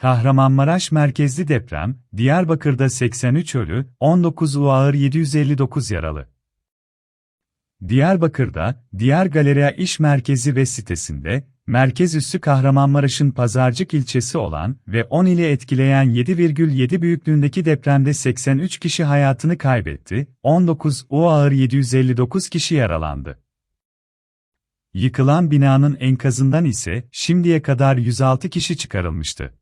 Kahramanmaraş merkezli deprem, Diyarbakır'da 83 ölü, 19 U ağır 759 yaralı. Diyarbakır'da, Diyar Galeriya İş Merkezi ve sitesinde, merkez üssü Kahramanmaraş'ın Pazarcık ilçesi olan ve 10 ili etkileyen 7,7 büyüklüğündeki depremde 83 kişi hayatını kaybetti, 19 U ağır 759 kişi yaralandı. Yıkılan binanın enkazından ise şimdiye kadar 106 kişi çıkarılmıştı.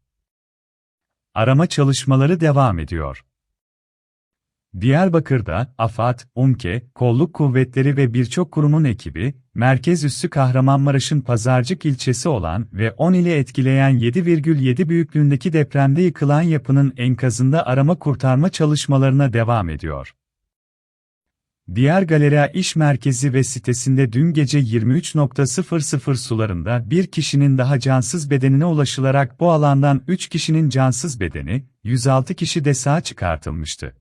Arama çalışmaları devam ediyor. Diyarbakır'da AFAD, UMKE, Kolluk Kuvvetleri ve birçok kurumun ekibi, merkez üssü Kahramanmaraş'ın Pazarcık ilçesi olan ve 10 ili etkileyen 7,7 büyüklüğündeki depremde yıkılan yapının enkazında arama kurtarma çalışmalarına devam ediyor. Diğer Galeriya İş Merkezi ve sitesinde dün gece 23.00 sularında bir kişinin daha cansız bedenine ulaşılarak bu alandan 3 kişinin cansız bedeni, 106 kişi de sağ çıkartılmıştı.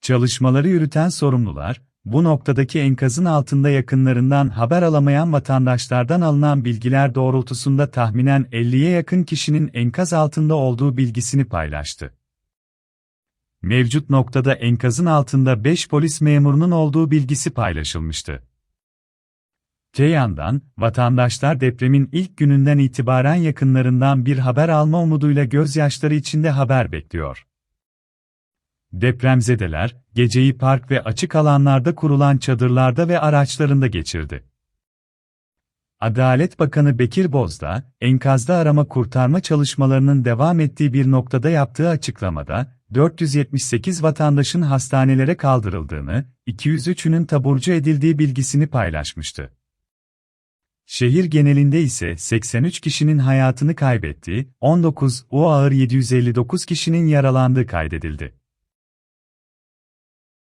Çalışmaları yürüten sorumlular, bu noktadaki enkazın altında yakınlarından haber alamayan vatandaşlardan alınan bilgiler doğrultusunda tahminen 50'ye yakın kişinin enkaz altında olduğu bilgisini paylaştı. Mevcut noktada enkazın altında 5 polis memurunun olduğu bilgisi paylaşılmıştı. Te yandan, vatandaşlar depremin ilk gününden itibaren yakınlarından bir haber alma umuduyla gözyaşları içinde haber bekliyor. Depremzedeler, geceyi park ve açık alanlarda kurulan çadırlarda ve araçlarında geçirdi. Adalet Bakanı Bekir Bozdağ, enkazda arama kurtarma çalışmalarının devam ettiği bir noktada yaptığı açıklamada, 478 vatandaşın hastanelere kaldırıldığını, 203'ünün taburcu edildiği bilgisini paylaşmıştı. Şehir genelinde ise 83 kişinin hayatını kaybettiği, 19 U ağır 759 kişinin yaralandığı kaydedildi.